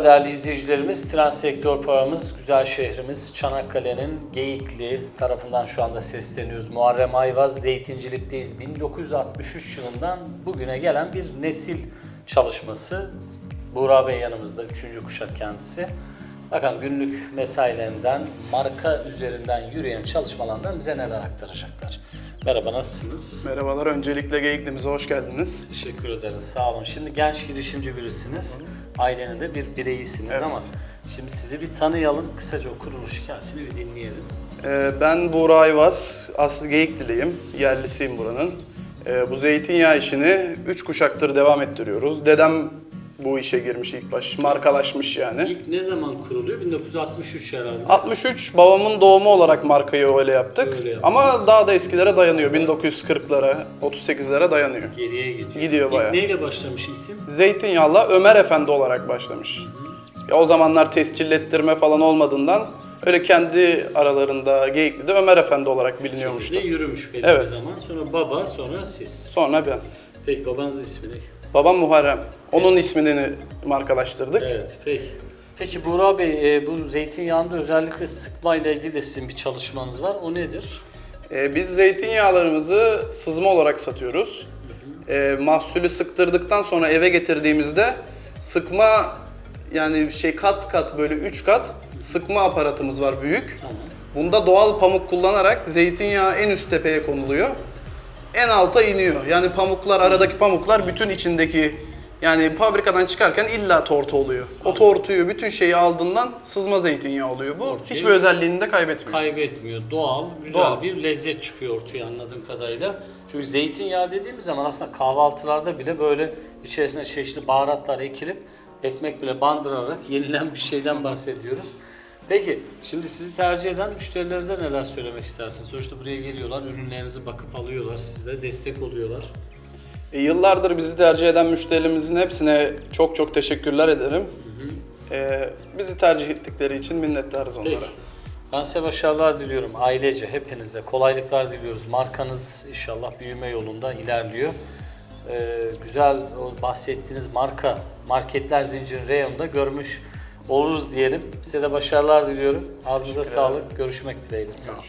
izleyicilerimiz, Transsektör programımız, güzel şehrimiz Çanakkale'nin Geyikli tarafından şu anda sesleniyoruz. Muharrem Ayvaz, Zeytincilik'teyiz. 1963 yılından bugüne gelen bir nesil çalışması. Buğra Bey yanımızda, üçüncü kuşak kendisi. Bakalım günlük mesailerinden, marka üzerinden yürüyen çalışmalarından bize neler aktaracaklar. Merhaba, nasılsınız? Merhabalar, öncelikle Geyikli'mize hoş geldiniz. Teşekkür ederiz, sağ olun. Şimdi genç girişimci birisiniz, ailenin de bir bireyisiniz Evet. ama şimdi sizi bir tanıyalım, kısaca o kuruluş hikayesini bir dinleyelim. Ee, ben Buğra Ayvaz, aslı Geyikliliyim, yerlisiyim buranın. Ee, bu zeytinyağı işini 3 kuşaktır devam ettiriyoruz. Dedem bu işe girmiş ilk baş, markalaşmış yani. İlk ne zaman kuruluyor? 1963 herhalde. 63 babamın doğumu olarak markayı öyle yaptık. Öyle yaptınız. Ama daha da eskilere dayanıyor. 1940'lara, 38'lere dayanıyor. Geriye gidiyor. Gidiyor İlk bayağı. neyle başlamış isim? Zeytinyağla Ömer Efendi olarak başlamış. Ya o zamanlar tescillettirme falan olmadığından öyle kendi aralarında Geyikli'de Ömer Efendi olarak biliniyormuştu. Bizde yürümüş belli Evet. bir zaman. Sonra baba, sonra siz. Sonra ben. Peki babanızın ismi ne? Babam Muharrem. Onun ismini markalaştırdık. Evet, peki. Peki Buğra Bey, e, bu zeytinyağında özellikle sıkma ile ilgili de sizin bir çalışmanız var. O nedir? Ee, biz zeytinyağlarımızı sızma olarak satıyoruz. Ee, mahsulü sıktırdıktan sonra eve getirdiğimizde sıkma yani şey kat kat böyle 3 kat sıkma aparatımız var büyük. Tamam. Bunda doğal pamuk kullanarak zeytinyağı en üst tepeye konuluyor. En alta iniyor. Yani pamuklar, aradaki pamuklar bütün içindeki yani fabrikadan çıkarken illa tortu oluyor. O tortuyu, bütün şeyi aldığından sızma zeytinyağı oluyor bu. Tortuyu- Hiçbir özelliğini de kaybetmiyor. Kaybetmiyor. Doğal, güzel Doğal. bir lezzet çıkıyor ortaya anladığım kadarıyla. Çünkü zeytinyağı dediğimiz zaman aslında kahvaltılarda bile böyle içerisine çeşitli baharatlar ekilip ekmek bile bandırarak yenilen bir şeyden bahsediyoruz. Peki şimdi sizi tercih eden müşterilerinize neler söylemek istersiniz? Sonuçta buraya geliyorlar, ürünlerinizi bakıp alıyorlar, sizlere destek oluyorlar. E, yıllardır bizi tercih eden müşterilerimizin hepsine çok çok teşekkürler ederim. E, bizi tercih ettikleri için minnettarız onlara. Peki. Ben size başarılar diliyorum ailece, hepinize. Kolaylıklar diliyoruz. Markanız inşallah büyüme yolunda ilerliyor. Ee, güzel o bahsettiğiniz marka, marketler zincirin reyonunda görmüş oluruz diyelim. Size de başarılar diliyorum. Ağzınıza sağlık. Görüşmek dileğiyle. Sağ olun.